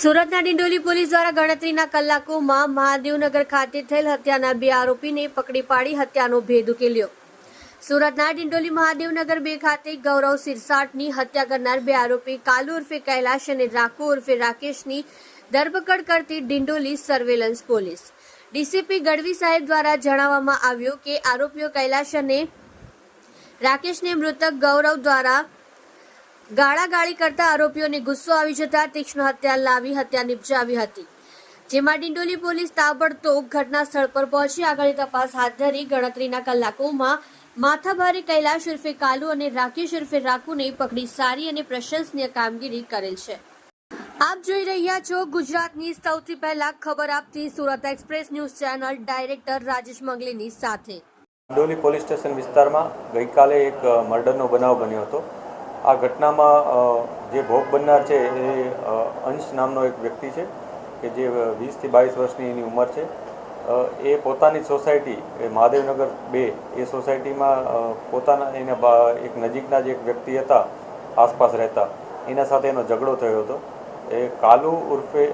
સુરતના ડિંડોલી પોલીસ દ્વારા ગણતરીના કલાકોમાં મહાદેવનગર ખાતે થયેલ હત્યાના બે આરોપીને પકડી પાડી હત્યાનો ભેદ ઉકેલ્યો. સુરતના ડિંડોલી મહાદેવનગર બે ખાતે ગૌરવ સિરસાટની હત્યા કરનાર બે આરોપી કાલુ ઉર્ફે કૈલાશ અને રાખુ ઉર્ફે રાકેશની ધરપકડ કરતી Dindoli surveillance police. DCP Gadhvi સાહેબ દ્વારા જણાવવામાં આવ્યું કે આરોપીઓ કૈલાશ અને રાકેશને મૃતક ગૌરવ દ્વારા ગાળાગાળી કરતા આરોપીઓને ગુસ્સો આવી જતા તીક્ષ્ણ હત્યા લાવી હત્યા નિપજાવી હતી. જેમાં ડિંડોલી પોલીસ તાબડતોબ ઘટના સ્થળ પર પહોંચી આગળની તપાસ હાથ ધરી ગણતરીના કલાકોમાં માથાભારે કૈલાશ ઉર્ફે કાલુ અને રાકેશ ઉર્ફે રાખુને પકડી સારી અને પ્રશંસનીય કામગીરી કરેલ છે. આપ જોઈ રહ્યા છો ગુજરાતની સૌથી પહેલા ખબર આપતી Surat express news channel director Rajesh મંગલીની સાથે. ડોલી પોલીસ સ્ટેશન વિસ્તારમાં ગઈકાલે એક મર્ડરનો બનાવ બન્યો હતો. આ ઘટનામાં જે ભોગ બનનાર છે એ અંશ નામનો એક વ્યક્તિ છે કે જે વીસથી બાવીસ વર્ષની એની ઉંમર છે. એ પોતાની સોસાયટી, એ મહાદેવનગર બે, એ સોસાયટીમાં પોતાના એના એક નજીકના જે એક વ્યક્તિ હતા, આસપાસ રહેતા. એના સાથે એનો ઝઘડો થયો હતો. એ કાલુ ઉર્ફે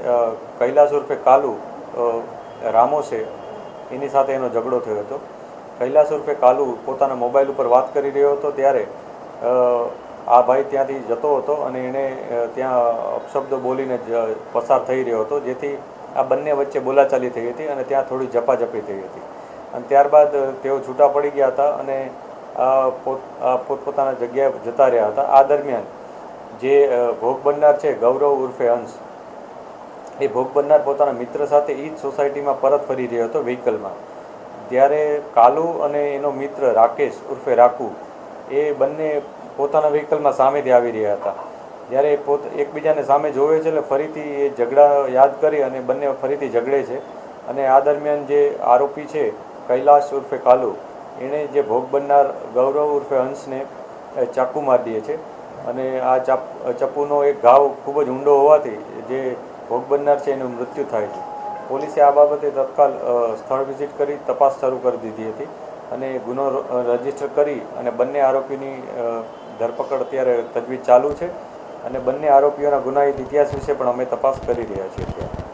કૈલાસ ઉર્ફે કાલુ રામો છે, એની સાથે એનો ઝઘડો થયો હતો. કૈલાસ ઉર્ફે કાલુ પોતાના મોબાઈલ ઉપર વાત કરી રહ્યો હતો ત્યારે આ ભાઈ ત્યાંથી જતો હતો અને એણે ત્યાં અપશબ્દો બોલીને જ પસાર થઈ રહ્યો હતો, જેથી આ બંને વચ્ચે બોલાચાલી થઈ હતી અને ત્યાં થોડી ઝપાઝપી થઈ હતી. અને ત્યારબાદ તેઓ છૂટા પડી ગયા હતા અને પોતપોતાના જગ્યાએ જતા રહ્યા હતા. આ દરમિયાન જે ભોગ બનનાર છે ગૌરવ ઉર્ફે હંસ એ ભોગ બનનાર પોતાના મિત્ર સાથે એ જ સોસાયટીમાં પરત ફરી રહ્યો હતો વ્હીકલમાં. ત્યારે કાલુ અને એનો મિત્ર રાકેશ ઉર્ફે રાખુ એ બંને પોતાના વ્હીકલમાં સામેથી આવી રહ્યા હતા. જ્યારે પોત, એકબીજાને સામે જોવે છે એટલે ફરીથી એ ઝઘડા યાદ કરી અને બંને ફરીથી ઝઘડે છે. અને આ દરમિયાન જે આરોપી છે, કૈલાશ ઉર્ફે કાલુ, એણે જે ભોગ બનનાર ગૌરવ ઉર્ફે હંસને ચાકુ મારી દે છે. અને આ ચાપ ચપ્પુનો એક ઘાવ ખૂબ જ ઊંડો હોવાથી જે ભોગ બનનાર છે, એનું મૃત્યુ થાય છે. પોલીસે આ બાબતે તત્કાલ સ્થળ વિઝિટ કરી તપાસ શરૂ કરી દીધી હતી અને ગુનો રજિસ્ટર કરી અને બંને આરોપીની ધરપકડ અત્યારે તજવીજ ચાલુ છે અને બંને આરોપીઓના ગુનાહિત ઇતિહાસ વિશે પણ અમે તપાસ કરી રહ્યા છીએ